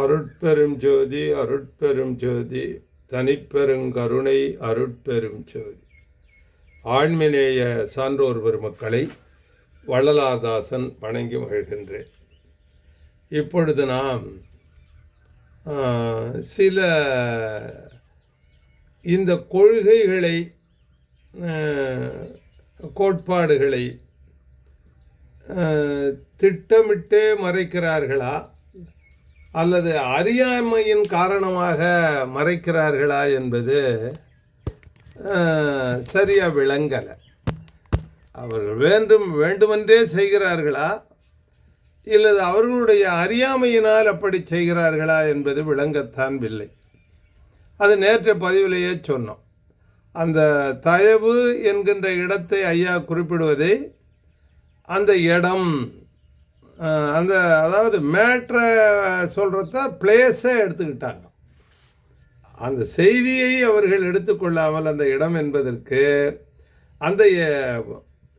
அருட்பெரும் ஜோதி அருட்பெரும் ஜோதி தனிப்பெருங்கருணை அருட்பெரும் ஜோதி. ஆண்மினேய சான்றோர் பெருமக்களை வள்ளலாதாசன் வணங்கி மகிழ்கின்றேன். இப்பொழுது நாம் சில இந்த கொள்கைகளை கோட்பாடுகளை திட்டமிட்டே மறைக்கிறார்களா? அல்லது அறியாமையின் காரணமாக மறைக்கிறார்களா என்பது சரியாக விளங்கலை. அவர்கள் வேண்டும் வேண்டுமென்றே செய்கிறார்களா? இல்லது அவர்களுடைய அறியாமையினால் அப்படி செய்கிறார்களா என்பது விளங்கத்தான் இல்லை. அது நேற்று பதிவிலேயே சொன்னோம். அந்த தயவு என்கின்ற இடத்தை ஐயா குறிப்பிடுவதை அந்த இடம் அந்த அதாவது மேட்ரை சொல்கிறத பிளேஸை எடுத்துக்கிட்டாங்க. அந்த செய்தியை அவர்கள் எடுத்துக்கொள்ளாமல் அந்த இடம் என்பதற்கு அந்த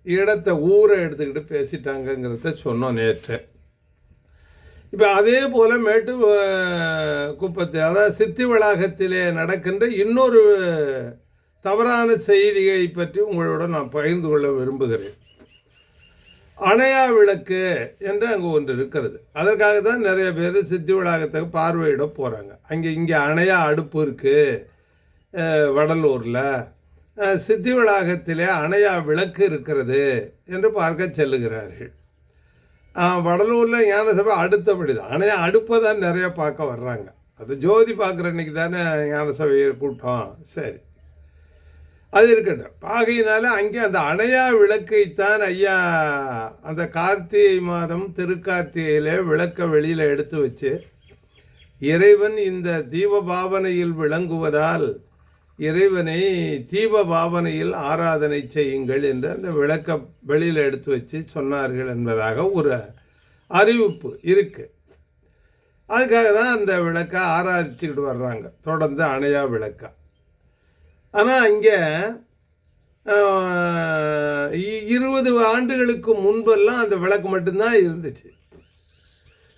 இடத்தை ஊரை எடுத்துக்கிட்டு பேசிட்டாங்கங்கிறத சொன்னோம் நேற்று. இப்போ அதே போல் மேட்டு குப்பத்தை குப்பத்தில் அதாவது சித்தி வளாகத்திலே நடக்கின்ற இன்னொரு தவறான செய்தியை பற்றி உங்களோட நான் பகிர்ந்து கொள்ள விரும்புகிறேன். அணையா விளக்கு என்று அங்கே ஒன்று இருக்கிறது. அதற்காக தான் நிறைய பேர் சித்தி வளாகத்துக்கு பார்வையிட போகிறாங்க அங்கே இங்கே அணையா அடுப்பு இருக்குது வடலூரில். சித்தி வளாகத்திலே அணையா விளக்கு இருக்கிறது என்று பார்க்க செல்லுகிறார்கள். வடலூரில் ஞானசபை அடுத்தபடி தான் அணையா அடுப்பை தான் நிறைய பார்க்க வர்றாங்க. அது ஜோதி பார்க்குற அன்னைக்கு தானே ஞானசபை கூட்டம். சரி. அது இருக்கட்டும். ஆகையினால அங்கே அந்த அணையா விளக்கைத்தான் ஐயா அந்த கார்த்திகை மாதம் திருக்கார்த்திகையில் விளக்க வெளியில் எடுத்து வச்சு இறைவன் இந்த தீப பாவனையில் விளங்குவதால் இறைவனை தீப பாவனையில் ஆராதனை செய்யுங்கள் என்று அந்த விளக்க வெளியில் எடுத்து வச்சு சொன்னார்கள் என்பதாக ஒரு அறிவிப்பு இருக்குது அதுக்காக தான் அந்த விளக்கை ஆராதிச்சுக்கிட்டு வர்றாங்க. தொடர்ந்து அணையா விளக்கா. ஆனால் இங்கே இருபது ஆண்டுகளுக்கு முன்பெல்லாம் அந்த விளக்கு மட்டும்தான் இருந்துச்சு.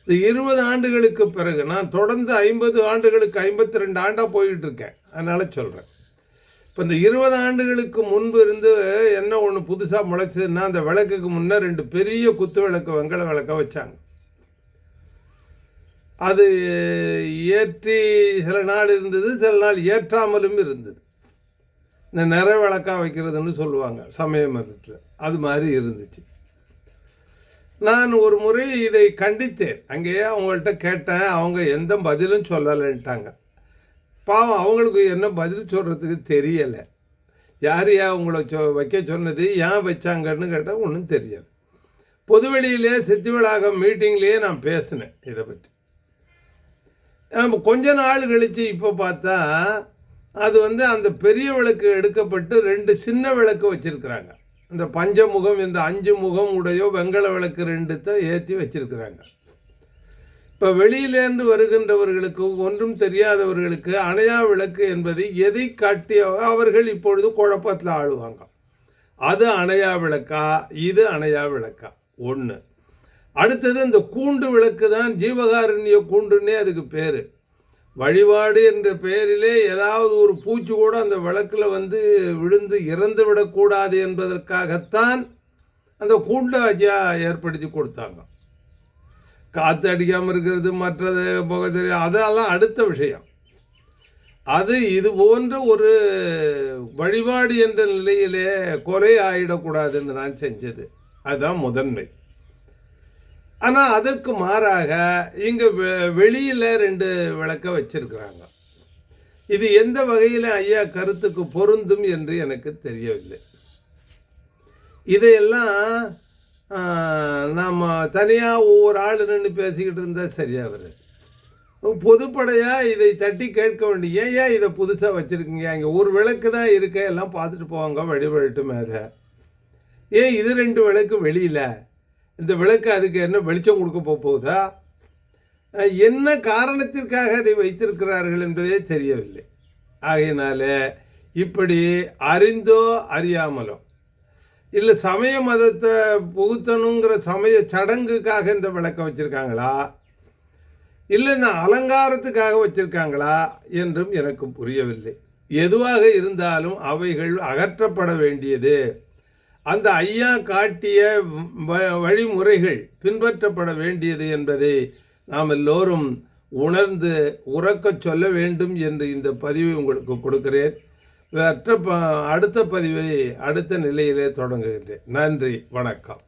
இந்த இருபது ஆண்டுகளுக்கு பிறகு நான் தொடர்ந்து ஐம்பது ஆண்டுகளுக்கு ஐம்பத்தி ரெண்டு ஆண்டாக போய்கிட்டு இருக்கேன் அதனால் சொல்கிறேன் இப்போ இந்த இருபது ஆண்டுகளுக்கு முன்பு இருந்து என்ன ஒன்று புதுசாக முளைச்சதுன்னா அந்த விளக்குக்கு முன்னே ரெண்டு பெரிய குத்து விளக்கு வெங்கல விளக்க வச்சாங்க. அது ஏற்றி சில நாள் இருந்தது சில நாள் ஏற்றாமலும் இருந்தது. இந்த நிற விளக்கா வைக்கிறதுன்னு சொல்லுவாங்க சமய மதத்தில். அது மாதிரி இருந்துச்சு. நான் ஒரு முறை இதை கண்டித்தேன். அங்கேயே அவங்கள்ட்ட கேட்டேன் அவங்க எந்த பதிலும் சொல்லலைன்ட்டாங்க. பாவம் அவங்களுக்கு என்ன பதில் சொல்கிறதுக்கு தெரியலை. யார் யா உங்களை சொ வைக்க சொன்னது ஏன் வச்சாங்கன்னு கேட்டால் ஒன்றும் தெரியலை பொதுவெளியிலே சித்திவிழாகம் மீட்டிங்லேயே நான் பேசினேன் இதை பற்றி. நம்ம கொஞ்ச நாள் கழித்து இப்போ பார்த்தா அது வந்து அந்த பெரிய விளக்கு எடுக்கப்பட்டு ரெண்டு சின்ன விளக்கு வச்சிருக்கிறாங்க. அந்த பஞ்சமுகம் என்ற அஞ்சு முகம் உடையோ வெங்கல விளக்கு ரெண்டுத்தை ஏற்றி வச்சிருக்கிறாங்க. இப்போ வெளியிலேருந்து வருகின்றவர்களுக்கு ஒன்றும் தெரியாதவர்களுக்கு அணையா விளக்கு என்பது எதை காட்டிய அவர்கள் இப்பொழுது குழப்பத்தில் ஆளுவாங்க. அது அணையா விளக்கா? இது அணையா விளக்கா? ஒன்று அடுத்தது இந்த கூண்டு விளக்கு தான் ஜீவகாருண்ய கூண்டுன்னே அதுக்கு பேர். வழிபாடு என்ற பெயரிலே ஏதாவது ஒரு பூச்சி கூட அந்த விளக்கில் வந்து விழுந்து இறந்து விடக்கூடாது என்பதற்காகத்தான் அந்த கூண்டை ஏற்படுத்தி கொடுத்தாங்க. காற்று அடிக்காமல் இருக்கிறது மற்றது போக தெரியும் அதெல்லாம் அடுத்த விஷயம். அது இது போன்ற ஒரு வழிபாடு என்ற நிலையிலே குறை ஆகிடக்கூடாதுன்னு தான் செஞ்சது. அதுதான் முதன்மை. ஆனால் அதற்கு மாறாக இங்கே வெளியில் ரெண்டு விளக்க வச்சிருக்கிறாங்க. இது எந்த வகையில் ஐயா கருத்துக்கு பொருந்தும் என்று எனக்கு தெரியவில்லை. இதையெல்லாம் நாம் தனியாக ஒவ்வொரு ஆள் நின்று பேசிக்கிட்டு இருந்தால் சரியாக வரும் பொதுப்படையாக இதை தட்டி கேட்க வேண்டிய ஏன் ஏன் இதை புதுசாக வச்சுருக்கீங்க? இங்கே ஒரு விளக்கு தான் இருக்க எல்லாம் பார்த்துட்டு போவாங்க வழிபட்டு மேலே. ஏன் இது ரெண்டு விளக்கு வெளியில்? இந்த விளக்கு அதுக்கு என்ன வெளிச்சம் கொடுக்க போக போகுதா? என்ன காரணத்திற்காக அதை வைத்திருக்கிறார்கள் என்பதே தெரியவில்லை. ஆகையினால இப்படி அறிந்தோ அறியாமலோ இல்லை சமய மதத்தை புகுத்தணுங்கிற சமய சடங்குக்காக இந்த விளக்க வச்சுருக்காங்களா? இல்லைன்னா அலங்காரத்துக்காக வச்சுருக்காங்களா என்றும் எனக்கு புரியவில்லை. எதுவாக இருந்தாலும் அவைகள் அகற்றப்பட வேண்டியது அந்த ஐயா காட்டிய வ- வழிமுறைகள் பின்பற்றப்பட வேண்டியது என்பதை நாம் எல்லோரும் உணர்ந்து உறக்கச் சொல்ல வேண்டும் என்று இந்த பதிவை உங்களுக்கு கொடுக்கிறேன். மற்ற ப- அடுத்த பதிவை அடுத்த நிலையிலே தொடங்குகின்றேன். நன்றி. வணக்கம்.